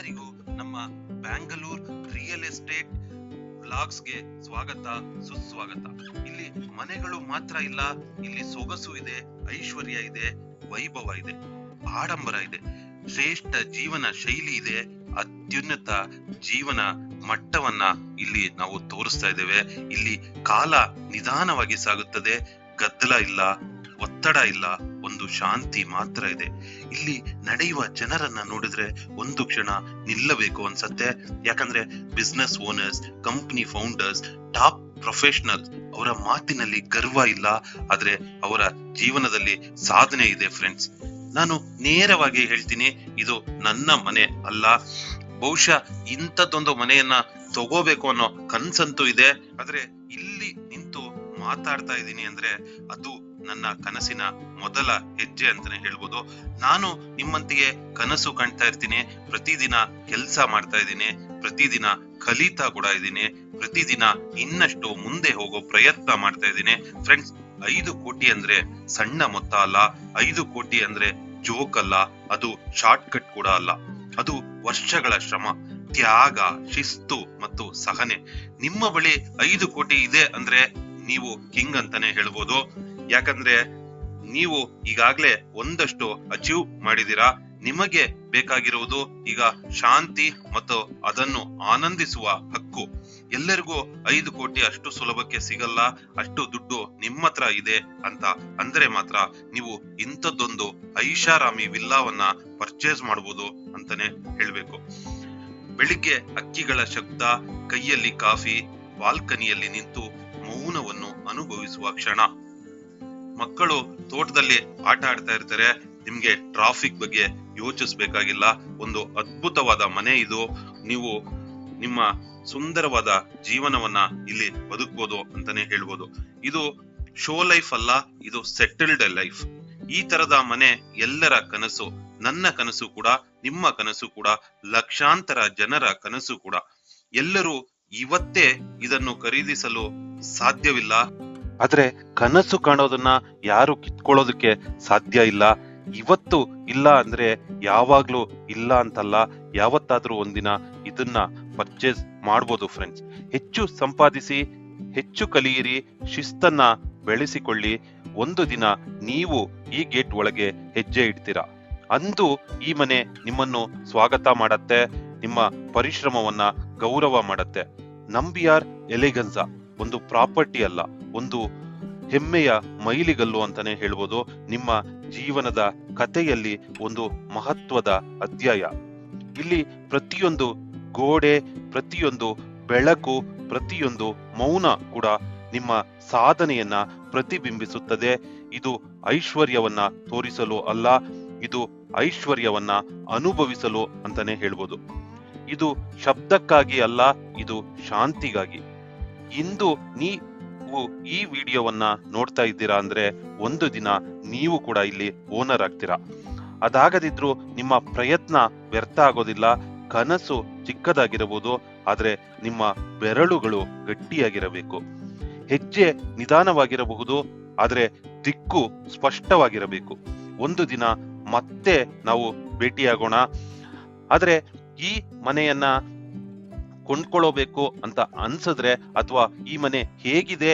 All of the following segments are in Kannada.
ಎಲ್ಲರಿಗೂ ನಮ್ಮ ಬ್ಯಾಂಗಲೂರ್ ರಿಯಲ್ ಎಸ್ಟೇಟ್ ಬ್ಲಾಗ್ಸ್ಗೆ ಸ್ವಾಗತ, ಸುಸ್ವಾಗತ. ಇಲ್ಲಿ ಮನೆಗಳು ಮಾತ್ರ ಇಲ್ಲ, ಇಲ್ಲಿ ಸೊಗಸು ಇದೆ, ಐಶ್ವರ್ಯ ಇದೆ, ವೈಭವ ಇದೆ, ಆಡಂಬರ ಇದೆ, ಶ್ರೇಷ್ಠ ಜೀವನ ಶೈಲಿ ಇದೆ, ಅತ್ಯುನ್ನತ ಜೀವನ ಮಟ್ಟವನ್ನ ಇಲ್ಲಿ ನಾವು ತೋರಿಸ್ತಾ ಇದ್ದೇವೆ. ಇಲ್ಲಿ ಕಾಲ ನಿಧಾನವಾಗಿ ಸಾಗುತ್ತದೆ, ಗದ್ದಲ ಇಲ್ಲ, ಒತ್ತಡ ಇಲ್ಲ ಒಂದು ಶಾಂತಿ ಮಾತ್ರ ಇದೆ. ಇಲ್ಲಿ ನಡೆಯುವ ಜನರನ್ನ ನೋಡಿದ್ರೆ ಒಂದು ಕ್ಷಣ ನಿಲ್ಲಬೇಕು ಅನ್ಸತ್ತೆ. ಯಾಕಂದ್ರೆ business owners company founders top professional ಅವರ ಮಾತಿನಲ್ಲಿ ಗರ್ವ ಇಲ್ಲ. ಆದ್ರೆ ಅವರ ಜೀವನದಲ್ಲಿ ಸಾಧನೆ ಇದೆ ಫ್ರೆಂಡ್ಸ್ ನಾನು ನೇರವಾಗಿ ಹೇಳ್ತೀನಿ, ಇದು ನನ್ನ ಮನೆ ಅಲ್ಲ. ಬಹುಶಃ ಇಂಥದ್ದೊಂದು ಮನೆಯನ್ನ ತಗೋಬೇಕು ಅನ್ನೋ ಕನ್ಸಂತೂ ಇದೆ. ಆದ್ರೆ ಇಲ್ಲಿ ನಿಂತು ಮಾತಾಡ್ತಾ ಇದ್ದೀನಿ ಅಂದ್ರೆ ಅದು ನನ್ನ ಕನಸಿನ ಮೊದಲ ಹೆಜ್ಜೆ ಅಂತಾನೆ ಹೇಳ್ಬೋದು. ನಾನು ನಿಮ್ಮಂತೆಯೇ ಕನಸು ಕಾಣ್ತಾ ಇರ್ತೀನಿ. ಪ್ರತಿದಿನ ಕೆಲಸ ಮಾಡ್ತಾ ಇದ್ದೀನಿ. ಪ್ರತಿದಿನ ಕಲಿತಾ ಕೂಡ ಇದ್ದೀನಿ. ಪ್ರತಿದಿನ ಇನ್ನಷ್ಟು ಮುಂದೆ ಹೋಗೋ ಪ್ರಯತ್ನ ಮಾಡ್ತಾ ಇದ್ದೀನಿ. ಫ್ರೆಂಡ್ಸ್ ಐದು ಕೋಟಿ ಅಂದ್ರೆ ಸಣ್ಣ ಮೊತ್ತ ಅಲ್ಲ. ಐದು ಕೋಟಿ ಅಂದ್ರೆ ಜೋಕ್ ಅಲ್ಲ. ಅದು ಶಾರ್ಟ್ ಕಟ್ ಕೂಡ ಅಲ್ಲ. ಅದು ವರ್ಷಗಳ ಶ್ರಮ, ತ್ಯಾಗ, ಶಿಸ್ತು ಮತ್ತು ಸಹನೆ. ನಿಮ್ಮ ಬಳಿ ಐದು ಕೋಟಿ ಇದೆ ಅಂದ್ರೆ ನೀವು ಕಿಂಗ್ ಅಂತಾನೆ ಹೇಳ್ಬೋದು. ಯಾಕಂದ್ರೆ ನೀವು ಈಗಾಗ್ಲೇ ಒಂದಷ್ಟು ಅಚೀವ್ ಮಾಡಿದೀರಾ ನಿಮಗೆ ಬೇಕಾಗಿರುವುದು ಈಗ ಶಾಂತಿ ಮತ್ತು ಅದನ್ನು ಆನಂದಿಸುವ ಹಕ್ಕು. ಎಲ್ಲರಿಗೂ ಐದು ಕೋಟಿ ಅಷ್ಟು ಸುಲಭಕ್ಕೆ ಸಿಗಲ್ಲ, ಅಷ್ಟು ದುಡ್ಡು ನಿಮ್ಮತ್ರ ಇದೆ ಅಂತ. ಅಂದ್ರೆ ಮಾತ್ರ ನೀವು ಇಂಥದ್ದೊಂದು ಐಷಾರಾಮಿ ವಿಲ್ಲಾವನ್ನ ಪರ್ಚೇಸ್ ಮಾಡಬಹುದು ಅಂತಾನೆ ಹೇಳ್ಬೇಕು. ಬೆಳಿಗ್ಗೆ ಅಕ್ಕಿಗಳ ಶಬ್ದ, ಕೈಯಲ್ಲಿ ಕಾಫಿ, ಬಾಲ್ಕನಿಯಲ್ಲಿ ನಿಂತು ಮೌನವನ್ನು ಅನುಭವಿಸುವ ಕ್ಷಣ. ಮಕ್ಕಳು ತೋಟದಲ್ಲಿ ಆಟ ಆಡ್ತಾ ಇರ್ತಾರೆ, ನಿಮ್ಗೆ ಟ್ರಾಫಿಕ್ ಬಗ್ಗೆ ಯೋಚಿಸ್ಬೇಕಾಗಿಲ್ಲ. ಒಂದು ಅದ್ಭುತವಾದ ಮನೆ ಇದು. ನೀವು ನಿಮ್ಮ ಸುಂದರವಾದ ಜೀವನವನ್ನ ಇಲ್ಲಿ ಬದುಕ್ಬೋದು ಅಂತಾನೆ ಹೇಳ್ಬೋದು. ಇದು ಶೋ ಲೈಫ್ ಅಲ್ಲ, ಇದು ಸೆಟಲ್ಡ್ ಲೈಫ್ ಈ ತರದ ಮನೆ ಎಲ್ಲರ ಕನಸು, ನನ್ನ ಕನಸು ಕೂಡ, ನಿಮ್ಮ ಕನಸು ಕೂಡ, ಲಕ್ಷಾಂತರ ಜನರ ಕನಸು ಕೂಡ. ಎಲ್ಲರೂ ಇವತ್ತೇ ಇದನ್ನು ಖರೀದಿಸಲು ಸಾಧ್ಯವಿಲ್ಲ. ಆದ್ರೆ ಕನಸು ಕಾಣೋದನ್ನ ಯಾರು ಕಿತ್ಕೊಳ್ಳೋದಕ್ಕೆ ಸಾಧ್ಯ ಇಲ್ಲ. ಇವತ್ತು ಇಲ್ಲ ಅಂದ್ರೆ ಯಾವಾಗ್ಲೂ ಇಲ್ಲ ಅಂತಲ್ಲ. ಯಾವತ್ತಾದ್ರೂ ಒಂದಿನ ಇದನ್ನ ಪರ್ಚೇಸ್ ಮಾಡ್ಬೋದು ಫ್ರೆಂಡ್ಸ್ ಹೆಚ್ಚು ಸಂಪಾದಿಸಿ, ಹೆಚ್ಚು ಕಲಿಯಿರಿ, ಶಿಸ್ತನ್ನ ಬೆಳೆಸಿಕೊಳ್ಳಿ. ಒಂದು ದಿನ ನೀವು ಈ ಗೇಟ್ ಒಳಗೆ ಹೆಜ್ಜೆ ಇಡ್ತೀರಾ? ಅಂದು ಈ ಮನೆ ನಿಮ್ಮನ್ನು ಸ್ವಾಗತ ಮಾಡತ್ತೆ, ನಿಮ್ಮ ಪರಿಶ್ರಮವನ್ನ ಗೌರವ ಮಾಡತ್ತೆ. ನಂಬಿಯಾರ್ ಎಲೆಗನ್ಸಾ ಒಂದು ಪ್ರಾಪರ್ಟಿ ಅಲ್ಲ. ಒಂದು ಹೆಮ್ಮೆಯ ಮೈಲಿಗಲ್ಲು ಅಂತಾನೆ ಹೇಳ್ಬೋದು. ನಿಮ್ಮ ಜೀವನದ ಕಥೆಯಲ್ಲಿ ಒಂದು ಮಹತ್ವದ ಅಧ್ಯಾಯ. ಇಲ್ಲಿ ಪ್ರತಿಯೊಂದು ಗೋಡೆ, ಪ್ರತಿಯೊಂದು ಬೆಳಕು, ಪ್ರತಿಯೊಂದು ಮೌನ ಕೂಡ ನಿಮ್ಮ ಸಾಧನೆಯನ್ನ ಪ್ರತಿಬಿಂಬಿಸುತ್ತದೆ. ಇದು ಐಶ್ವರ್ಯವನ್ನ ತೋರಿಸಲು ಅಲ್ಲ, ಇದು ಐಶ್ವರ್ಯವನ್ನ ಅನುಭವಿಸಲು ಅಂತಾನೆ ಹೇಳ್ಬೋದು. ಇದು ಶಬ್ದಕ್ಕಾಗಿ ಅಲ್ಲ, ಇದು ಶಾಂತಿಗಾಗಿ. ಇಂದು ನೀವು ಈ ವಿಡಿಯೋವನ್ನ ನೋಡ್ತಾ ಇದ್ದೀರಾ ಅಂದ್ರೆ ಒಂದು ದಿನ ನೀವು ಕೂಡ ಇಲ್ಲಿ ಓನರ್ ಆಗ್ತೀರಾ. ಅದಾಗದಿದ್ರು ನಿಮ್ಮ ಪ್ರಯತ್ನ ವ್ಯರ್ಥ ಆಗೋದಿಲ್ಲ, ಕನಸು ಚಿಕ್ಕದಾಗಿರಬಹುದು, ಆದ್ರೆ ನಿಮ್ಮ ಬೆರಳುಗಳು ಗಟ್ಟಿಯಾಗಿರಬೇಕು. ಹೆಜ್ಜೆ ನಿಧಾನವಾಗಿರಬಹುದು, ಆದ್ರೆ ದಿಕ್ಕು ಸ್ಪಷ್ಟವಾಗಿರಬೇಕು. ಒಂದು ದಿನ ಮತ್ತೆ ನಾವು ಭೇಟಿಯಾಗೋಣ. ಆದ್ರೆ ಈ ಮನೆಯನ್ನ ಕೊಂಡ್ಕೊಳ್ಳೋಬೇಕು ಅಂತ ಅನ್ಸಿದ್ರೆ ಅಥವಾ ಈ ಮನೆ ಹೇಗಿದೆ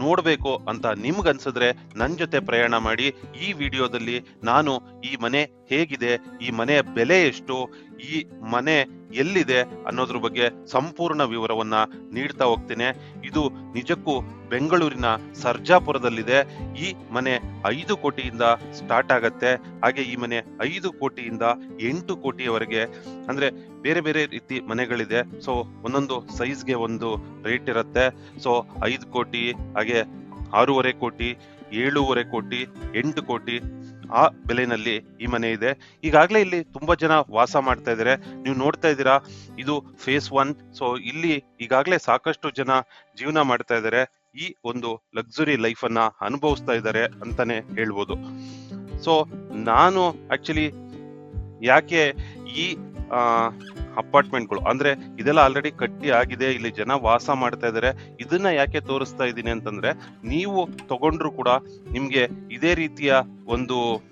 ನೋಡ್ಬೇಕು ಅಂತ ನಿಮ್ಗನ್ಸಿದ್ರೆ ನನ್ ಜೊತೆ ಪ್ರಯಾಣ ಮಾಡಿ ಈ ವಿಡಿಯೋದಲ್ಲಿ ನಾನು ಈ ಮನೆ ಹೇಗಿದೆ, ಈ ಮನೆಯ ಬೆಲೆ ಎಷ್ಟು ಈ ಮನೆ ಎಲ್ಲಿದೆ ಅನ್ನೋದ್ರ ಬಗ್ಗೆ ಸಂಪೂರ್ಣ ವಿವರವನ್ನ ನೀಡ್ತಾ ಹೋಗ್ತೇನೆ. ಇದು ನಿಜಕ್ಕೂ ಬೆಂಗಳೂರಿನ ಸರ್ಜಾಪುರದಲ್ಲಿದೆ. ಈ ಮನೆ ಐದು ಕೋಟಿಯಿಂದ ಸ್ಟಾರ್ಟ್ ಆಗತ್ತೆ. ಹಾಗೆ ಈ ಮನೆ ಐದು ಕೋಟಿಯಿಂದ ಎಂಟು ಕೋಟಿಯವರೆಗೆ ಅಂದ್ರೆ ಬೇರೆ ಬೇರೆ ರೀತಿ ಮನೆಗಳಿದೆ. ಸೊ ಒಂದೊಂದು ಸೈಜ್ಗೆ ಒಂದು ರೇಟ್ ಇರುತ್ತೆ. ಸೊ ಐದು ಕೋಟಿ, ಹಾಗೆ ಆರೂವರೆ ಕೋಟಿ, ಏಳೂವರೆ ಕೋಟಿ, ಎಂಟು ಕೋಟಿ ಆ ಬೆಲೆನಲ್ಲಿ ಈ ಮನೆ ಇದೆ. ಈಗಾಗಲೇ ಇಲ್ಲಿ ತುಂಬಾ ಜನ ವಾಸ ಮಾಡ್ತಾ ಇದ್ದಾರೆ. ನೀವು ನೋಡ್ತಾ ಇದ್ದೀರಾ, ಇದು ಫೇಸ್ ಒನ್ ಸೊ ಇಲ್ಲಿ ಈಗಾಗಲೇ ಸಾಕಷ್ಟು ಜನ ಜೀವನ ಮಾಡ್ತಾ ಇದ್ದಾರೆ. ಈ ಒಂದು ಲಕ್ಸುರಿ ಲೈಫ್ ಅನ್ನ ಅನುಭವಿಸ್ತಾ ಇದ್ದಾರೆ ಅಂತಾನೆ ಹೇಳ್ಬೋದು. ಸೊ ನಾನು ಆಕ್ಚುಲಿ ಯಾಕೆ ಈ ಅಪಾರ್ಟ್ಮೆಂಟ್ಗಳು. ಅಂದ್ರೆ ಇದೆಲ್ಲ ಆಲ್ರೆಡಿ ಕಟ್ಟಿ ಆಗಿದೆ, ಇಲ್ಲಿ ಜನ ವಾಸ ಮಾಡ್ತಾ ಇದ್ದಾರೆ ಇದನ್ನ ಯಾಕೆ ತೋರಿಸ್ತಾ ಇದ್ದೀನಿ ಅಂತಂದ್ರೆ, ನೀವು ತಗೊಂಡ್ರು ಕೂಡ ನಿಮ್ಗೆ ಇದೇ ರೀತಿಯ ಒಂದು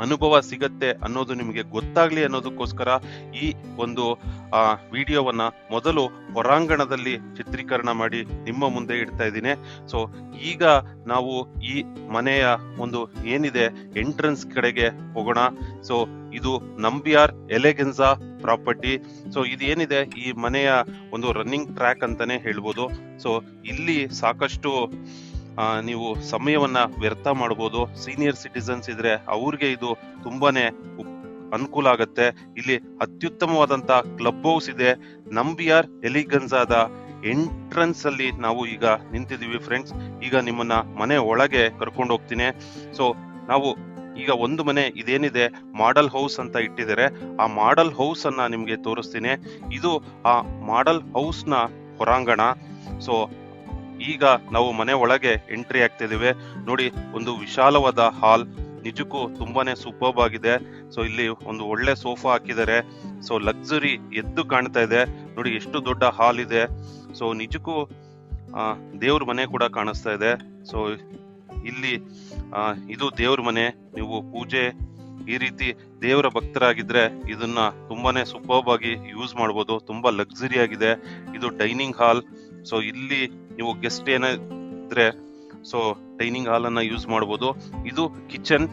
ಅನುಭವ ಸಿಗತ್ತೆ ಅನ್ನೋದು ನಿಮಗೆ ಗೊತ್ತಾಗ್ಲಿ ಅನ್ನೋದಕ್ಕೋಸ್ಕರ ಈ ಒಂದು, ಆ, ವಿಡಿಯೋವನ್ನ ಮೊದಲು ಹೊರಾಂಗಣದಲ್ಲಿ ಚಿತ್ರೀಕರಣ ಮಾಡಿ ನಿಮ್ಮ ಮುಂದೆ ಇಡ್ತಾ ಇದ್ದೀನಿ. ಸೊ ಈಗ ನಾವು ಈ ಮನೆಯ ಒಂದು ಏನಿದೆ ಎಂಟ್ರೆನ್ಸ್ ಕಡೆಗೆ ಹೋಗೋಣ. ಸೊ ಇದು ನಂಬಿಯಾರ್ ಎಲೆಗೆನ್ಸಾ ಪ್ರಾಪರ್ಟಿ. ಸೊ ಇದೇನಿದೆ? ಈ ಮನೆಯ ಒಂದು ರನ್ನಿಂಗ್ ಟ್ರ್ಯಾಕ್ ಅಂತಾನೆ ಹೇಳ್ಬೋದು. ಸೊ ಇಲ್ಲಿ ಸಾಕಷ್ಟು ನೀವು ಸಮಯವನ್ನ ವ್ಯರ್ಥ ಮಾಡ್ಬೋದು. ಸೀನಿಯರ್ ಸಿಟಿಸನ್ಸ್ ಇದ್ರೆ ಅವ್ರಿಗೆ ಇದು ತುಂಬಾನೇ ಅನುಕೂಲ ಆಗತ್ತೆ. ಇಲ್ಲಿ ಅತ್ಯುತ್ತಮವಾದಂತ ಕ್ಲಬ್ ಹೌಸ್ ಇದೆ. ನಂಬಿಯಾರ್ ಎಲಿಗನ್ಸಾದ ಎಂಟ್ರೆನ್ಸ್ ಅಲ್ಲಿ ನಾವು ಈಗ ನಿಂತಿದೀವಿ ಫ್ರೆಂಡ್ಸ್ ಈಗ ನಿಮ್ಮನ್ನ ಮನೆ ಒಳಗೆ ಕರ್ಕೊಂಡು ಹೋಗ್ತೀನಿ ಸೊ ನಾವು ಈಗ ಒಂದು ಮನೆ ಇದೇನಿದೆ ಮಾಡಲ್ ಹೌಸ್ ಅಂತ ಇಟ್ಟಿದ್ದಾರೆ. ಆ ಮಾಡೆಲ್ ಹೌಸ್ ಅನ್ನ ನಿಮ್ಗೆ ತೋರಿಸ್ತೀನಿ. ಇದು ಆ ಮಾಡೆಲ್ ಹೌಸ್ನ ಹೊರಾಂಗಣ. ಸೊ ಈಗ ನಾವು ಮನೆ ಒಳಗೆ ಎಂಟ್ರಿ ಆಗ್ತಿದೀವಿ ನೋಡಿ ಒಂದು ವಿಶಾಲವಾದ ಹಾಲ್ ನಿಜಕ್ಕೂ ತುಂಬಾನೇ ಸೂಪರ್ಬ್ ಆಗಿದೆ. ಸೊ ಇಲ್ಲಿ ಒಂದು ಒಳ್ಳೆ ಸೋಫಾ ಹಾಕಿದ್ದಾರೆ. ಸೊ ಲಕ್ಸುರಿ ಎದ್ದು ಕಾಣ್ತಾ ಇದೆ. ನೋಡಿ ಎಷ್ಟು ದೊಡ್ಡ ಹಾಲ್ ಇದೆ. ಸೊ ನಿಜಕ್ಕೂ ಆ, ದೇವ್ರ ಮನೆ ಕೂಡ ಕಾಣಿಸ್ತಾ ಇದೆ. ಸೊ ಇಲ್ಲಿ ಇದು ದೇವ್ರ ಮನೆ. ನೀವು ಪೂಜೆ ಈ ರೀತಿ ದೇವರ ಭಕ್ತರಾಗಿದ್ರೆ ಇದನ್ನ ತುಂಬಾನೇ ಸೂಪರ್ಬ್ ಆಗಿ ಯೂಸ್ ಮಾಡ್ಬೋದು. ತುಂಬಾ ಲಕ್ಸುರಿ ಆಗಿದೆ. ಇದು ಡೈನಿಂಗ್ ಹಾಲ್ ಸೊ ಇಲ್ಲಿ ನೀವು ಗೆಸ್ಟ್ ಏನಿದ್ರೆ ಸೊ ಡೈನಿಂಗ್ ಹಾಲ್ ಅನ್ನ ಯೂಸ್ ಮಾಡ್ಬೋದು. ಇದು ಕಿಚನ್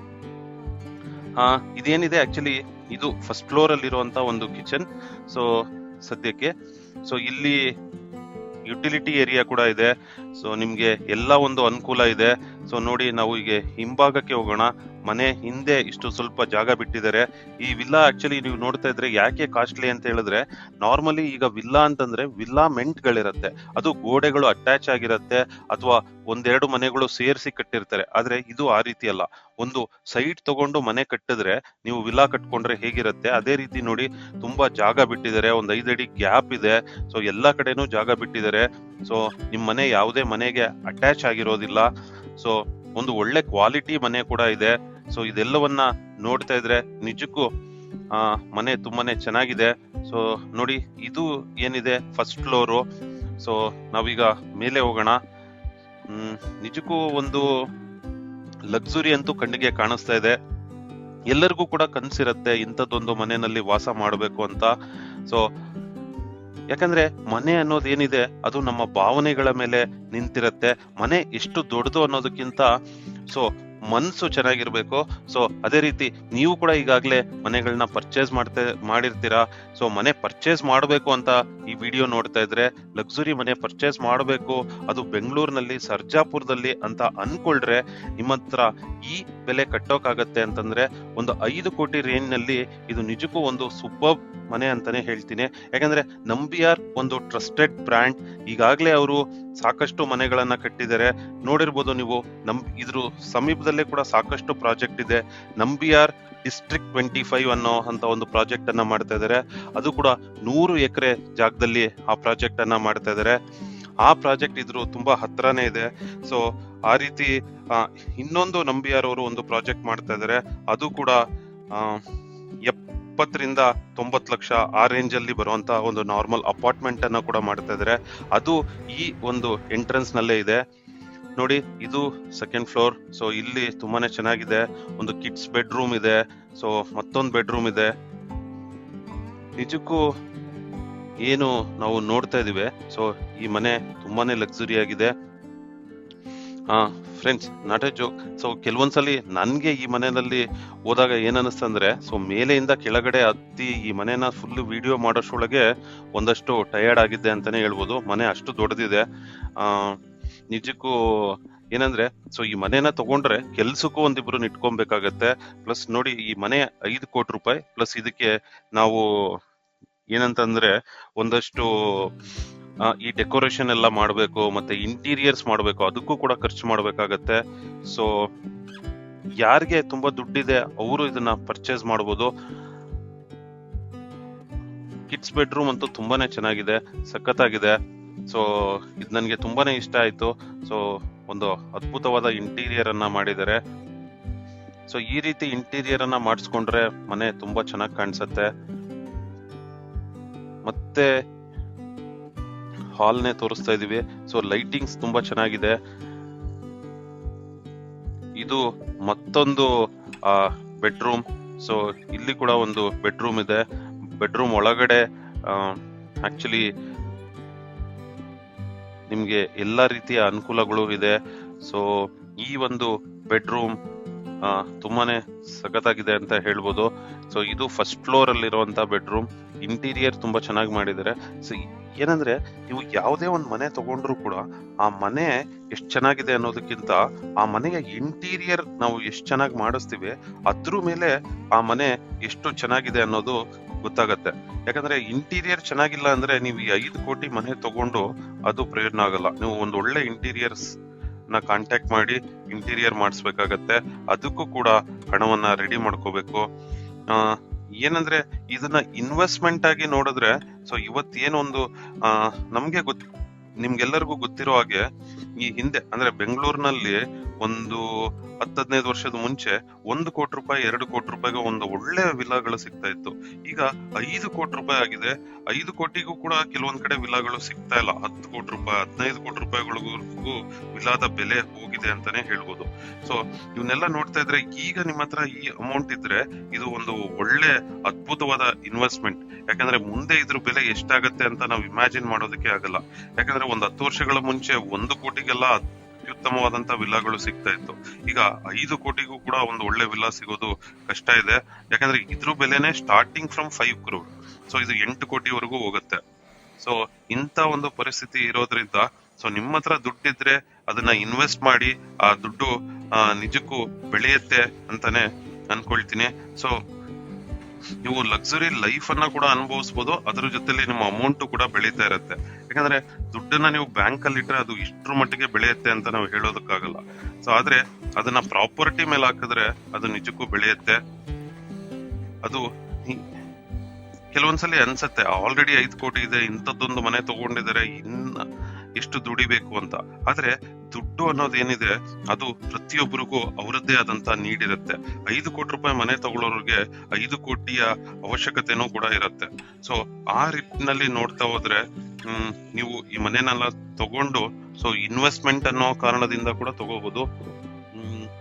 ಇದೇನಿದೆ ಆಕ್ಚುಲಿ ಇದು ಫಸ್ಟ್ ಫ್ಲೋರ್ ಅಲ್ಲಿ ಇರುವಂತ ಒಂದು ಕಿಚನ್ ಸೊ ಸದ್ಯಕ್ಕೆ. ಸೊ ಇಲ್ಲಿ ಯುಟಿಲಿಟಿ ಏರಿಯಾ ಕೂಡ ಇದೆ. ಸೊ ನಿಮ್ಗೆ ಎಲ್ಲ ಒಂದು ಅನುಕೂಲ ಇದೆ. ಸೊ ನೋಡಿ, ನಾವು ಈಗ ಹಿಂಭಾಗಕ್ಕೆ ಹೋಗೋಣ. ಮನೆ ಹಿಂದೆ ಇಷ್ಟು ಸ್ವಲ್ಪ ಜಾಗ ಬಿಟ್ಟಿದ್ದಾರೆ. ಈ ವಿಲ್ಲಾ ಆಕ್ಚುಲಿ ನೀವು ನೋಡ್ತಾ ಇದ್ರೆ ಯಾಕೆ ಕಾಸ್ಟ್ಲಿ ಅಂತ ಹೇಳಿದ್ರೆ ನಾರ್ಮಲಿ ಈಗ ವಿಲ್ಲಾ ಅಂತಂದ್ರೆ ವಿಲ್ಲಾ ಗಳಿರತ್ತೆ ಅದು ಗೋಡೆಗಳು ಅಟ್ಯಾಚ್ ಆಗಿರತ್ತೆ ಅಥವಾ ಒಂದೆರಡು ಮನೆಗಳು ಸೇರಿಸಿ ಕಟ್ಟಿರ್ತಾರೆ. ಆದ್ರೆ ಇದು ಆ ರೀತಿ ಅಲ್ಲ. ಒಂದು ಸೈಟ್ ತಗೊಂಡು ಮನೆ ಕಟ್ಟಿದ್ರೆ ನೀವು ವಿಲ್ಲಾ ಕಟ್ಕೊಂಡ್ರೆ ಹೇಗಿರುತ್ತೆ? ಅದೇ ರೀತಿ ನೋಡಿ, ತುಂಬಾ ಜಾಗ ಬಿಟ್ಟಿದ್ದಾರೆ. ಒಂದ್ ಐದಡಿ ಗ್ಯಾಪ್ ಇದೆ. ಸೊ ಎಲ್ಲಾ ಕಡೆನೂ ಜಾಗ ಬಿಟ್ಟಿದ್ದಾರೆ. ಸೊ ನಿಮ್ ಮನೆ ಯಾವುದೇ ಮನೆಗೆ ಅಟ್ಯಾಚ್ ಆಗಿರೋದಿಲ್ಲ. ಸೊ ಒಂದು ಒಳ್ಳೆ ಕ್ವಾಲಿಟಿ ಮನೆ ಕೂಡ ಇದೆ. ಸೊ ಇದೆಲ್ಲವನ್ನ ನೋಡ್ತಾ ಇದ್ರೆ ನಿಜಕ್ಕೂ, ಆ, ಮನೆ ತುಂಬಾನೇ ಚೆನ್ನಾಗಿದೆ. ಸೊ ನೋಡಿ, ಇದು ಏನಿದೆ? ಫಸ್ಟ್ ಫ್ಲೋರು ಸೊ ನಾವೀಗ ಮೇಲೆ ಹೋಗೋಣ. ನಿಜಕ್ಕೂ ಒಂದು ಲಕ್ಸುರಿ ಅಂತೂ ಕಣ್ಣಿಗೆ ಕಾಣಿಸ್ತಾ ಇದೆ. ಎಲ್ಲರಿಗೂ ಕೂಡ ಕನ್ಸಿರತ್ತೆ ಇಂಥದ್ದೊಂದು ಮನೆಯಲ್ಲಿ ವಾಸ ಮಾಡಬೇಕು ಅಂತ. ಸೊ ಯಾಕಂದ್ರೆ ಮನೆ ಅನ್ನೋದು ಏನಿದೆ? ಅದು ನಮ್ಮ ಭಾವನೆಗಳ ಮೇಲೆ ನಿಂತಿರತ್ತೆ. ಮನೆ ಎಷ್ಟು ದೊಡ್ಡದು ಅನ್ನೋದಕ್ಕಿಂತ ಸೊ ಮನ್ಸು ಚೆನ್ನಾಗಿರ್ಬೇಕು. ಸೊ ಅದೇ ರೀತಿ ನೀವು ಕೂಡ ಈಗಾಗಲೇ ಮನೆಗಳನ್ನ ಪರ್ಚೇಸ್ ಮಾಡ್ತಾ, ಮಾಡಿರ್ತೀರಾ? ಸೊ ಮನೆ ಪರ್ಚೇಸ್ ಮಾಡಬೇಕು ಅಂತ ಈ ವಿಡಿಯೋ ನೋಡ್ತಾ ಇದ್ರೆ ಲಕ್ಸುರಿ ಮನೆ ಪರ್ಚೇಸ್ ಮಾಡಬೇಕು, ಅದು ಬೆಂಗಳೂರಿನಲ್ಲಿ, ಸರ್ಜಾಪುರದಲ್ಲಿ ಅಂತ ಅನ್ಕೊಳ್ರೆ ನಿಮ್ಮ ಹತ್ರ ಈ ಬೆಲೆ ಕಟ್ಟೋಕಾಗತ್ತೆ ಅಂತಂದ್ರೆ, ಒಂದು ಐದು ಕೋಟಿ ರೇಂಜ್ನಲ್ಲಿ ಇದು ನಿಜಕ್ಕೂ ಒಂದು ಸೂಪರ್ ಮನೆ ಅಂತಾನೆ ಹೇಳ್ತೀನಿ. ಯಾಕಂದ್ರೆ ನಂಬಿಯಾರ್ ಒಂದು ಟ್ರಸ್ಟೆಡ್ ಬ್ರ್ಯಾಂಡ್ ಈಗಾಗಲೇ ಅವರು ಸಾಕಷ್ಟು ಮನೆಗಳನ್ನ ಕಟ್ಟಿದ್ದಾರೆ ನೋಡಿರ್ಬೋದು ನೀವು ನಮ್ ಇದ್ರ ಸಮೀಪದಲ್ಲೇ ಕೂಡ ಸಾಕಷ್ಟು ಪ್ರಾಜೆಕ್ಟ್ ಇದೆ. ನಂಬಿಯಾರ್ ಡಿಸ್ಟ್ರಿಕ್ಟ್ ಟ್ವೆಂಟಿ ಫೈವ್ ಅನ್ನೋ ಅಂತ ಒಂದು ಪ್ರಾಜೆಕ್ಟ್ ಅನ್ನ ಮಾಡ್ತಾ ಇದ್ದಾರೆ ಅದು ಕೂಡ ನೂರು ಎಕರೆ ಜಾಗದಲ್ಲಿ ಆ ಪ್ರಾಜೆಕ್ಟ್ ಅನ್ನ ಮಾಡ್ತಾ ಇದ್ದಾರೆ ಆ ಪ್ರಾಜೆಕ್ಟ್ ಇದ್ರು ತುಂಬಾ ಹತ್ರನೇ ಇದೆ. ಸೊ ಆ ರೀತಿ ಇನ್ನೊಂದು ನಂಬಿಯಾರ್ ಅವರು ಒಂದು ಪ್ರಾಜೆಕ್ಟ್ ಮಾಡ್ತಾ ಇದ್ದಾರೆ ಅದು ಕೂಡ ಆ, ಎಪ್ಪತ್ತರಿಂದ ತೊಂಬತ್ತು ಲಕ್ಷ ಆ ರೇಂಜ್ ಅಲ್ಲಿ ಬರುವಂತಹ ಒಂದು ನಾರ್ಮಲ್ ಅಪಾರ್ಟ್ಮೆಂಟ್ ಅನ್ನ ಕೂಡ ಮಾಡ್ತಾ ಇದ್ದಾರೆ ಅದು ಈ ಒಂದು ಎಂಟ್ರೆನ್ಸ್ ನಲ್ಲೇ ಇದೆ. ನೋಡಿ, ಇದು ಸೆಕೆಂಡ್ ಫ್ಲೋರ್ ಸೊ ಇಲ್ಲಿ ತುಂಬಾನೇ ಚೆನ್ನಾಗಿದೆ. ಒಂದು ಕಿಡ್ಸ್ ಬೆಡ್ರೂಮ್ ಇದೆ. ಸೊ ಮತ್ತೊಂದು ಬೆಡ್ರೂಮ್ ಇದೆ. ನಿಜಕ್ಕೂ ಏನು ನಾವು ನೋಡ್ತಾ ಇದೀವಿ. ಸೊ ಈ ಮನೆ ತುಂಬಾನೇ ಲಕ್ಸುರಿ ಆಗಿದೆ. Friends not a joke so ಕೆಲವೊಂದ್ಸಲಿ ನನಗೆ ಈ ಮನೆಯಲ್ಲಿ ಹೋದಾಗ ಏನ್ ಅಂದರೆ ಸೊ ಮೇಲೆಯಿಂದ ಕೆಳಗಡೆ ಹತ್ತಿ ಈ ಮನೆನ ಫುಲ್ ವಿಡಿಯೋ ಮಾಡೋಷ್ಟೊಳಗೆ ಒಂದಷ್ಟು ಟಯರ್ಡ್ ಆಗಿದೆ ಅಂತಾನೆ ಹೇಳ್ಬೋದು. ಮನೆ ಅಷ್ಟು ದೊಡ್ಡದಿದೆ. ನಿಜಕ್ಕೂ ಏನಂದ್ರೆ ಸೊ ಈ ಮನೆನ ತಗೊಂಡ್ರೆ ಕೆಲ್ಸಕ್ಕೂ ಒಂದಿಬ್ರು ಇಟ್ಕೊಬೇಕಾಗತ್ತೆ ಪ್ಲಸ್ ನೋಡಿ, ಈ ಮನೆ ಐದು ಕೋಟಿ ರೂಪಾಯಿ ಪ್ಲಸ್ ಇದಕ್ಕೆ ನಾವು ಏನಂತಂದ್ರೆ, ಒಂದಷ್ಟು ಈ ಡೆಕೋರೇಷನ್ ಎಲ್ಲ ಮಾಡಬೇಕು, ಮತ್ತೆ ಇಂಟೀರಿಯರ್ಸ್ ಮಾಡಬೇಕು, ಅದಕ್ಕೂ ಕೂಡ ಖರ್ಚು ಮಾಡಬೇಕಾಗತ್ತೆ. ಸೊ ಯಾರಿಗೆ ತುಂಬಾ ದುಡ್ಡಿದೆ, ಅವರು ಇದನ್ನ ಪರ್ಚೇಸ್ ಮಾಡಬಹುದು ಕಿಡ್ಸ್ ಬೆಡ್ರೂಮ್ ಅಂತೂ ತುಂಬಾನೇ ಚೆನ್ನಾಗಿದೆ, ಸಖತ್ತಾಗಿದೆ. ಸೊ ಇದು ನನಗೆ ತುಂಬಾನೇ ಇಷ್ಟ ಆಯ್ತು. ಸೊ ಒಂದು ಅದ್ಭುತವಾದ ಇಂಟೀರಿಯರ್ ಅನ್ನ ಮಾಡಿದ್ದಾರೆ. ಸೊ ಈ ರೀತಿ ಇಂಟೀರಿಯರ್ ಅನ್ನ ಮಾಡಿಸ್ಕೊಂಡ್ರೆ ಮನೆ ತುಂಬಾ ಚೆನ್ನಾಗಿ ಕಾಣಿಸುತ್ತೆ. ಮತ್ತೆ ಹಾಲ್ನೇ ತೋರಿಸ್ತಾ ಇದೀವಿ. ಸೊ ಲೈಟಿಂಗ್ಸ್ ತುಂಬಾ ಚೆನ್ನಾಗಿದೆ. ಇದು ಮತ್ತೊಂದು ಬೆಡ್ರೂಮ್ ಸೊ ಇಲ್ಲಿ ಕೂಡ ಒಂದು ಬೆಡ್ರೂಮ್ ಇದೆ. ಬೆಡ್ರೂಮ್ ಒಳಗಡೆ ಆಕ್ಚುಲಿ ನಿಮಗೆ ಎಲ್ಲಾ ರೀತಿಯ ಅನುಕೂಲಗಳು ಇದೆ. ಸೊ ಈ ಒಂದು ಬೆಡ್ರೂಮ್ ತುಂಬಾನೇ ಸಖತ್ತಾಗಿದೆ ಅಂತ ಹೇಳ್ಬೋದು. ಸೊ ಇದು ಫಸ್ಟ್ ಫ್ಲೋರ್ ಅಲ್ಲಿರುವಂತ ಬೆಡ್ರೂಮ್ ಇಂಟೀರಿಯರ್ ತುಂಬಾ ಚೆನ್ನಾಗಿ ಮಾಡಿದ್ದಾರೆ. ಸೊ ಏನಂದ್ರೆ ನೀವು ಯಾವುದೇ ಒಂದು ಮನೆ ತಗೊಂಡ್ರು ಕೂಡ ಆ ಮನೆ ಎಷ್ಟು ಚೆನ್ನಾಗಿದೆ ಅನ್ನೋದಕ್ಕಿಂತ ಆ ಮನೆಯ ಇಂಟೀರಿಯರ್ ನಾವು ಎಷ್ಟು ಚೆನ್ನಾಗಿ ಮಾಡಿಸ್ತೀವಿ, ಅದ್ರ ಮೇಲೆ ಆ ಮನೆ ಎಷ್ಟು ಚೆನ್ನಾಗಿದೆ ಅನ್ನೋದು ಗೊತ್ತಾಗತ್ತೆ. ಯಾಕಂದ್ರೆ ಇಂಟೀರಿಯರ್ ಚೆನ್ನಾಗಿಲ್ಲ ಅಂದ್ರೆ ನೀವು ಈ ಐದು ಕೋಟಿ ಮನೆ ತಗೊಂಡು ಅದು ಪ್ರಯೋಜನ ಆಗಲ್ಲ. ನೀವು ಒಂದು ಒಳ್ಳೆ ಇಂಟೀರಿಯರ್ಸ್ ನ ಕಾಂಟ್ಯಾಕ್ಟ್ ಮಾಡಿ ಇಂಟೀರಿಯರ್ ಮಾಡಿಸ್ಬೇಕಾಗತ್ತೆ. ಅದಕ್ಕೂ ಕೂಡ ಹಣವನ್ನ ರೆಡಿ ಮಾಡ್ಕೋಬೇಕು. ಏನಂದ್ರೆ ಇದನ್ನ ಇನ್ವೆಸ್ಟ್ಮೆಂಟ್ ಆಗಿ ನೋಡಿದ್ರೆ ಸೊ ಇವತ್ತೇನೊಂದು ನಮ್ಗೆ ಗೊತ್ತ ನಿಮ್ಗೆಲ್ಲರಿಗೂ ಗೊತ್ತಿರೋ ಹಾಗೆ ಈ ಹಿಂದೆ, ಅಂದ್ರೆ ಬೆಂಗಳೂರಿನಲ್ಲಿ ಒಂದು ಹತ್ತು ಹದಿನೈದು ವರ್ಷದ ಮುಂಚೆ ಒಂದು ಕೋಟಿ ರೂಪಾಯಿ, ಎರಡು ಕೋಟಿ ರೂಪಾಯಿಗೆ ಒಂದು ಒಳ್ಳೆ ವಿಲಾಗಳು ಸಿಗ್ತಾ ಇತ್ತು. ಈಗ ಐದು ಕೋಟಿ ರೂಪಾಯಿ ಆಗಿದೆ. ಐದು ಕೋಟಿಗೂ ಕೂಡ ಕೆಲವೊಂದ್ ಕಡೆ ವಿಲಾಗಳು ಸಿಗ್ತಾ ಇಲ್ಲ. ಹತ್ತು ಕೋಟಿ ರೂಪಾಯಿ, ಹದಿನೈದು ಕೋಟಿ ರೂಪಾಯಿಗಳಿಗೂ ವಿಲಾದ ಬೆಲೆ ಹೋಗಿದೆ ಅಂತಾನೆ ಹೇಳ್ಬೋದು. ಸೊ ಇವನ್ನೆಲ್ಲ ನೋಡ್ತಾ ಇದ್ರೆ ಈಗ ನಿಮ್ಮ ಹತ್ರ ಈ ಅಮೌಂಟ್ ಇದ್ರೆ ಇದು ಒಂದು ಒಳ್ಳೆ ಅದ್ಭುತವಾದ ಇನ್ವೆಸ್ಟ್ಮೆಂಟ್ ಯಾಕಂದ್ರೆ ಮುಂದೆ ಇದ್ರ ಬೆಲೆ ಎಷ್ಟಾಗತ್ತೆ ಅಂತ ನಾವು ಇಮ್ಯಾಜಿನ್ ಮಾಡೋದಕ್ಕೆ ಆಗಲ್ಲ. ಯಾಕಂದ್ರೆ ಒಂದ್ ಹತ್ತು ವರ್ಷಗಳ ಮುಂಚೆ ಒಂದು ಕೋಟಿಗೆಲ್ಲ ಅತ್ಯುತ್ತಮವಾದಂತ ವಿಲ್ಲಾಗಳು ಸಿಗ್ತಾ ಇತ್ತು. ಈಗ ಐದು ಕೋಟಿಗೂ ಕೂಡ ಒಂದು ಒಳ್ಳೆ ವಿಲ್ಲಾ ಸಿಗೋದು ಕಷ್ಟ ಇದೆ. ಯಾಕಂದ್ರೆ ಇದ್ರ ಬೆಲೆನೆ starting from five crore so ಇದು ಎಂಟು ಕೋಟಿವರೆಗೂ ಹೋಗುತ್ತೆ. ಸೊ ಇಂತ ಒಂದು ಪರಿಸ್ಥಿತಿ ಇರೋದ್ರಿಂದ ಸೊ ನಿಮ್ಮ ಹತ್ರ ದುಡ್ಡಿದ್ರೆ ಅದನ್ನ ಇನ್ವೆಸ್ಟ್ ಮಾಡಿ, ಆ ದುಡ್ಡು ನಿಜಕ್ಕೂ ಬೆಳೆಯುತ್ತೆ ಅಂತಾನೆ ಅನ್ಕೊಳ್ತೀನಿ. ಸೊ ನೀವು ಲಕ್ಸುರಿ ಲೈಫ್ ಅನ್ನ ಕೂಡ ಅನುಭವಿಸಬಹುದು ಅದ್ರ ಜೊತೆಲಿ ನಿಮ್ಮ ಅಮೌಂಟ್ ಕೂಡ ಬೆಳೀತಾ ಇರುತ್ತೆ. ಯಾಕಂದ್ರೆ ದುಡ್ಡನ್ನ ನೀವು ಬ್ಯಾಂಕ್ ಅಲ್ಲಿ ಇಟ್ಟರೆ ಅದು ಇಷ್ಟ್ರ ಮಟ್ಟಿಗೆ ಬೆಳೆಯುತ್ತೆ ಅಂತ ನಾವು ಹೇಳೋದಕ್ಕಾಗಲ್ಲ. ಸೊ ಆದ್ರೆ ಅದನ್ನ ಪ್ರಾಪರ್ಟಿ ಮೇಲೆ ಹಾಕಿದ್ರೆ ಅದು ನಿಜಕ್ಕೂ ಬೆಳೆಯುತ್ತೆ. ಅದು ಕೆಲವೊಂದ್ಸಲಿ ಅನ್ಸತ್ತೆ, ಆಲ್ರೆಡಿ ಐದು ಕೋಟಿ ಇದೆ, ಇಂಥದ್ದೊಂದು ಮನೆ ತಗೊಂಡಿದ್ದಾರೆ, ಇನ್ನ ಎಷ್ಟು ದುಡಿಬೇಕು ಅಂತ. ಆದ್ರೆ ದುಡ್ಡು ಅನ್ನೋದು ಏನಿದೆ, ಅದು ಪ್ರತಿಯೊಬ್ಬರಿಗೂ ಅವರದ್ದೇ ಆದಂತ ನೀಡಿರುತ್ತೆ ಐದು ಕೋಟಿ ರೂಪಾಯಿ ಮನೆ ತಗೊಳ್ಳೋರಿಗೆ ಐದು ಕೋಟಿಯ ಅವಶ್ಯಕತೆನೂ ಕೂಡ ಇರುತ್ತೆ. ಸೊ ಆ ರೀತಿನಲ್ಲಿ ನೋಡ್ತಾ ಹೋದ್ರೆ, ಹ್ಮ್, ನೀವು ಈ ಮನೆನೆಲ್ಲ ತಗೊಂಡು ಸೊ ಇನ್ವೆಸ್ಟ್ಮೆಂಟ್ ಅನ್ನೋ ಕಾರಣದಿಂದ ಕೂಡ ತಗೋಬಹುದು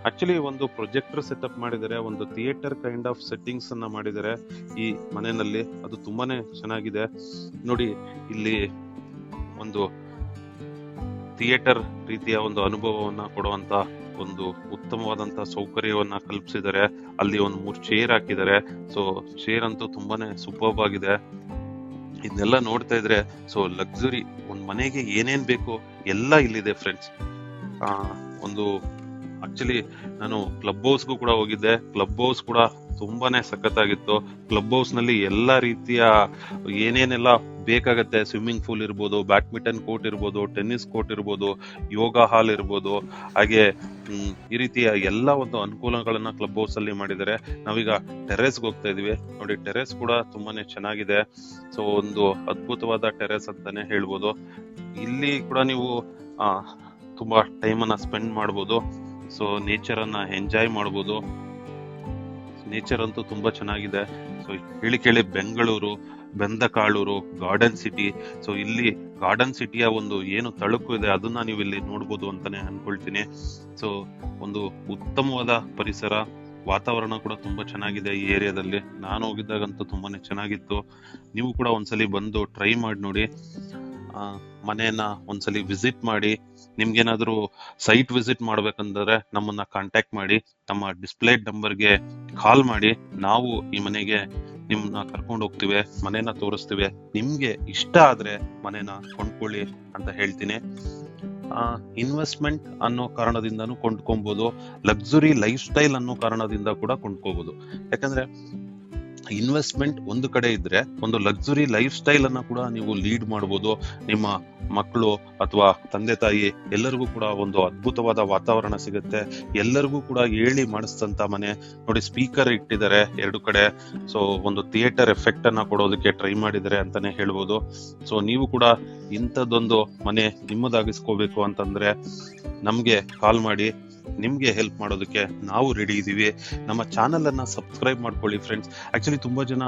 ಆಕ್ಚುಲಿ ಒಂದು ಪ್ರೊಜೆಕ್ಟರ್ ಸೆಟಪ್ ಮಾಡಿದರೆ, ಒಂದು ಥಿಯೇಟರ್ ಕೈಂಡ್ ಆಫ್ ಸೆಟ್ಟಿಂಗ್ಸ್ ಅನ್ನ ಮಾಡಿದರೆ, ಈ ಮನೆಯಲ್ಲಿ ಅದು ತುಂಬಾನೇ ಚೆನ್ನಾಗಿದೆ. ನೋಡಿ, ಇಲ್ಲಿ ಒಂದು ಥಿಯೇಟರ್ ರೀತಿಯ ಒಂದು ಅನುಭವವನ್ನ ಕೊಡುವಂತ ಒಂದು ಉತ್ತಮವಾದಂತ ಸೌಕರ್ಯವನ್ನ ಕಲ್ಪಿಸಿದ್ದಾರೆ ಅಲ್ಲಿ ಒಂದು ಮೂರ್ ಚೇರ್ ಹಾಕಿದ್ದಾರೆ ಸೊ ಚೇರ್ ಅಂತೂ ತುಂಬಾನೇ ಸೂಪರ್ಬ್ ಆಗಿದೆ. ಇದನ್ನೆಲ್ಲ ನೋಡ್ತಾ ಇದ್ರೆ ಸೊ ಲಕ್ಸುರಿ ಒಂದ್ ಮನೆಗೆ ಏನೇನ್ ಬೇಕು ಎಲ್ಲ ಇಲ್ಲಿದೆ ಫ್ರೆಂಡ್ಸ್ ಆ, ಒಂದು ಆಕ್ಚುಲಿ ನಾನು ಕ್ಲಬ್ ಹೌಸ್ಗೂ ಕೂಡ ಹೋಗಿದ್ದೆ. ಕ್ಲಬ್ ಹೌಸ್ ಕೂಡ ತುಂಬಾನೇ ಸಖತ್ತಾಗಿತ್ತು. ಕ್ಲಬ್ ಹೌಸ್ನಲ್ಲಿ ಎಲ್ಲಾ ರೀತಿಯ ಏನೇನೆಲ್ಲ ಬೇಕಾಗತ್ತೆ ಸ್ವಿಮ್ಮಿಂಗ್ ಪೂಲ್ ಇರ್ಬೋದು ಬ್ಯಾಡ್ಮಿಂಟನ್ ಕೋರ್ಟ್ ಇರ್ಬೋದು ಟೆನ್ನಿಸ್ ಕೋರ್ಟ್ ಇರ್ಬೋದು ಯೋಗ ಹಾಲ್ ಇರ್ಬೋದು, ಹಾಗೆ ಈ ರೀತಿಯ ಎಲ್ಲ ಒಂದು ಅನುಕೂಲಗಳನ್ನ ಕ್ಲಬ್ ಹೌಸ್ ಅಲ್ಲಿ ಮಾಡಿದ್ದಾರೆ. ನಾವೀಗ ಟೆರೆಸ್ಗೆ ಹೋಗ್ತಾ ಇದೀವಿ ನೋಡಿ ಟೆರೆಸ್ ಕೂಡ ತುಂಬಾನೇ ಚೆನ್ನಾಗಿದೆ. ಸೊ ಒಂದು ಅದ್ಭುತವಾದ ಟೆರೆಸ್ ಅಂತಾನೆ ಹೇಳ್ಬೋದು. ಇಲ್ಲಿ ಕೂಡ ನೀವು ತುಂಬಾ ಟೈಮ್ ಅನ್ನ ಸ್ಪೆಂಡ್ ಮಾಡ್ಬೋದು. ಸೊ ನೇಚರ್ ಅನ್ನ ಎಂಜಾಯ್ ಮಾಡ್ಬೋದು. ನೇಚರ್ ಅಂತೂ ತುಂಬಾ ಚೆನ್ನಾಗಿದೆ. ಸೊ ಹೇಳಿ ಕೇಳಿ, Bengaluru Bendakaluru, garden city. So ಇಲ್ಲಿ ಗಾರ್ಡನ್ ಸಿಟಿಯ ಒಂದು ಏನು ತಳುಕು ಇದೆ, ಅದನ್ನ ನೀವು ಇಲ್ಲಿ ನೋಡ್ಬೋದು ಅಂತಾನೆ ಅನ್ಕೊಳ್ತೀನಿ. ಸೊ ಒಂದು ಉತ್ತಮವಾದ ಪರಿಸರ, ವಾತಾವರಣ ಕೂಡ ತುಂಬಾ ಚೆನ್ನಾಗಿದೆ ಈ ಏರಿಯಾದಲ್ಲಿ. ನಾನು ಹೋಗಿದ್ದಾಗಂತೂ ತುಂಬಾನೇ ಚೆನ್ನಾಗಿತ್ತು. ನೀವು ಕೂಡ ಒಂದ್ಸಲಿ ಬಂದು ಟ್ರೈ ಮಾಡಿ ನೋಡಿ. ಮನೆಯನ್ನ ಒಂದ್ಸಲಿ ವಿಸಿಟ್ ಮಾಡಿ. ನಿಮ್ಗೇನಾದ್ರೂ ಸೈಟ್ ವಿಸಿಟ್ ಮಾಡ್ಬೇಕಂದ್ರೆ ನಮ್ಮನ್ನ ಕಾಂಟ್ಯಾಕ್ಟ್ ಮಾಡಿ. ನಮ್ಮ ಡಿಸ್ಪ್ಲೇ ನಂಬರ್ಗೆ ಕಾಲ್ ಮಾಡಿ. ನಾವು ಈ ಮನೆಗೆ ನಿಮ್ನ ಕರ್ಕೊಂಡು ಹೋಗ್ತೀವಿ ಮನೆನ ತೋರಿಸ್ತೀವಿ. ನಿಮ್ಗೆ ಇಷ್ಟ ಆದ್ರೆ ಮನೆನ ಕೊಂಡ್ಕೊಳ್ಳಿ ಅಂತ ಹೇಳ್ತೀನಿ. ಇನ್ವೆಸ್ಟ್ಮೆಂಟ್ ಅನ್ನೋ ಕಾರಣದಿಂದನೂ ಕೊಂಡ್ಕೊಬಹುದು ಲಕ್ಸುರಿ ಲೈಫ್ ಸ್ಟೈಲ್ ಅನ್ನೋ ಕಾರಣದಿಂದ ಕೂಡ ಕೊಂಡ್ಕೋಬಹುದು ಯಾಕಂದ್ರೆ ಇನ್ವೆಸ್ಟ್ಮೆಂಟ್ ಒಂದು ಕಡೆ ಇದ್ರೆ, ಒಂದು ಲಕ್ಸುರಿ ಲೈಫ್ ಸ್ಟೈಲ್ ಅನ್ನ ಕೂಡ ನೀವು ಲೀಡ್ ಮಾಡ್ಬೋದು, ನಿಮ್ಮ ಮಕ್ಕಳು ಅಥವಾ ತಂದೆ ತಾಯಿ ಎಲ್ಲರಿಗೂ ಕೂಡ ಒಂದು ಅದ್ಭುತವಾದ ವಾತಾವರಣ ಸಿಗುತ್ತೆ. ಎಲ್ಲರಿಗೂ ಕೂಡ ಹೇಳಿ ಮಾಡಿಸ್ತಂತ ಮನೆ. ನೋಡಿ ಸ್ಪೀಕರ್ ಇಟ್ಟಿದ್ದಾರೆ ಎರಡು ಕಡೆ. ಸೊ ಒಂದು ಥಿಯೇಟರ್ ಎಫೆಕ್ಟ್ ಅನ್ನ ಕೊಡೋದಕ್ಕೆ ಟ್ರೈ ಮಾಡಿದ್ದಾರೆ ಅಂತಾನೆ ಹೇಳ್ಬೋದು. ಸೊ ನೀವು ಕೂಡ ಇಂಥದ್ದೊಂದು ಮನೆ ನಿಮ್ಮದಾಗಿಸ್ಕೋಬೇಕು ಅಂತಂದ್ರೆ ನಮ್ಗೆ ಕಾಲ್ ಮಾಡಿ. ನಿಮ್ಗೆ ಹೆಲ್ಪ್ ಮಾಡೋದಕ್ಕೆ ನಾವು ರೆಡಿ ಇದ್ದೀವಿ ನಮ್ಮ ಚಾನಲನ್ನು ಸಬ್ಸ್ಕ್ರೈಬ್ ಮಾಡ್ಕೊಳ್ಳಿ ಫ್ರೆಂಡ್ಸ್ ಆ್ಯಕ್ಚುಲಿ ತುಂಬಾ ಜನ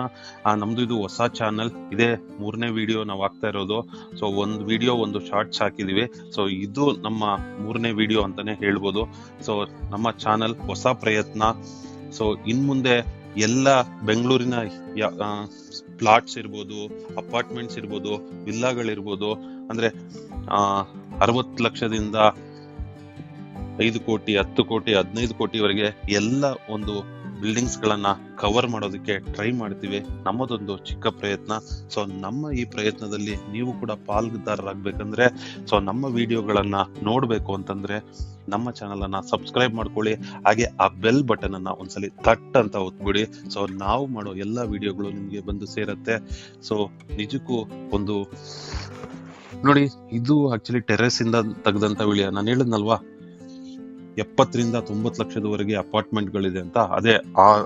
ನಮ್ಮದು ಇದು ಹೊಸ ಚಾನಲ್ ಇದೇ ಮೂರನೇ ವಿಡಿಯೋ ನಾವು ಹಾಕ್ತಾ ಇರೋದು. ಸೊ ಒಂದು ವಿಡಿಯೋ ಒಂದು ಶಾರ್ಟ್ಸ್ ಹಾಕಿದ್ದೀವಿ ಸೊ ಇದು ನಮ್ಮ ಮೂರನೇ ವಿಡಿಯೋ ಅಂತಾನೆ ಹೇಳ್ಬೋದು. ಸೊ ನಮ್ಮ ಚಾನಲ್ ಹೊಸ ಪ್ರಯತ್ನ. ಸೊ ಇನ್ ಮುಂದೆ ಎಲ್ಲ ಬೆಂಗಳೂರಿನ ಪ್ಲಾಟ್ಸ್ ಇರ್ಬೋದು ಅಪಾರ್ಟ್ಮೆಂಟ್ಸ್ ಇರ್ಬೋದು ವಿಲ್ಲಾಗಳಿರ್ಬೋದು ಅಂದರೆ ಅರವತ್ತು ಲಕ್ಷದಿಂದ ಐದು ಕೋಟಿ, ಹತ್ತು ಕೋಟಿ, ಹದಿನೈದು ಕೋಟಿವರೆಗೆ ಎಲ್ಲ ಒಂದು ಬಿಲ್ಡಿಂಗ್ಸ್ ಗಳನ್ನ ಕವರ್ ಮಾಡೋದಕ್ಕೆ ಟ್ರೈ ಮಾಡ್ತೀವಿ. ನಮ್ಮದೊಂದು ಚಿಕ್ಕ ಪ್ರಯತ್ನ. ಸೊ ನಮ್ಮ ಈ ಪ್ರಯತ್ನದಲ್ಲಿ ನೀವು ಕೂಡ ಪಾಲ್ಗೊದಾರರಾಗಬೇಕಂದ್ರೆ ಸೊ ನಮ್ಮ ವಿಡಿಯೋಗಳನ್ನ ನೋಡಬೇಕು ಅಂತಂದ್ರೆ, ನಮ್ಮ ಚಾನಲ್ ಅನ್ನ ಸಬ್ಸ್ಕ್ರೈಬ್ ಮಾಡ್ಕೊಳ್ಳಿ. ಹಾಗೆ ಆ ಬೆಲ್ ಬಟನ್ ಅನ್ನ ಒಂದ್ಸಲಿ ತಟ್ ಅಂತ ಒತ್ಬಿಡಿ. ಸೊ ನಾವು ಮಾಡೋ ಎಲ್ಲಾ ವಿಡಿಯೋಗಳು ನಿಮಗೆ ಬಂದು ಸೇರತ್ತೆ. ಸೊ ನಿಜಕ್ಕೂ ಒಂದು, ನೋಡಿ, ಇದು ಆಕ್ಚುಲಿ ಟೆರೆಸ್ ಇಂದ ತೆಗೆದಂತ ವಿಳಿಯ. ನಾನು ಹೇಳಿದ್ನಲ್ವಾ? ಎಪ್ಪತ್ತರಿಂದ ತೊಂಬತ್ತು ಲಕ್ಷದವರೆಗೆ ಅಪಾರ್ಟ್ಮೆಂಟ್ಗಳಿದೆ ಅಂತ ಅದೇ ಆ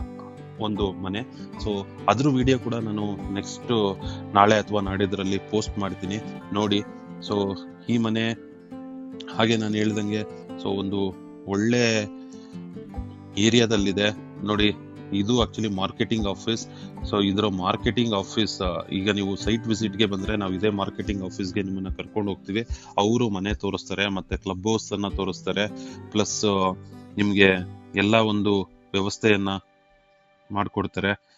ಒಂದು ಮನೆ. ಸೊ ಅದ್ರ ವಿಡಿಯೋ ಕೂಡ ನಾನು ನೆಕ್ಸ್ಟ್ ನಾಳೆ ಅಥವಾ ನಾಡಿದ್ರಲ್ಲಿ ಪೋಸ್ಟ್ ಮಾಡ್ತೀನಿ. ನೋಡಿ ಸೊ ಈ ಮನೆ ಹಾಗೆ ನಾನು ಹೇಳ್ದಂಗೆ ಸೊ ಒಂದು ಒಳ್ಳೆ ಏರಿಯಾದಲ್ಲಿದೆ ನೋಡಿ ಇದು ಆಕ್ಚುಲಿ ಮಾರ್ಕೆಟಿಂಗ್ ಆಫೀಸ್ ಸೊ ಇದರ ಮಾರ್ಕೆಟಿಂಗ್ ಆಫೀಸ್ ಈಗ ನೀವು ಸೈಟ್ ವಿಸಿಟ್ಗೆ ಬಂದ್ರೆ ನಾವು ಇದೇ ಮಾರ್ಕೆಟಿಂಗ್ ಆಫೀಸ್ಗೆ ನಿಮ್ಮನ್ನ ಕರ್ಕೊಂಡು ಹೋಗ್ತೀವಿ. ಅವರು ಮನೆ ತೋರಿಸ್ತಾರೆ, ಮತ್ತೆ ಕ್ಲಬ್ ಹೌಸ್ ಅನ್ನ ತೋರಿಸ್ತಾರೆ. ಪ್ಲಸ್ ನಿಮ್ಗೆ ಎಲ್ಲ ಒಂದು ವ್ಯವಸ್ಥೆಯನ್ನ ಮಾಡ್ಕೊಡ್ತಾರೆ.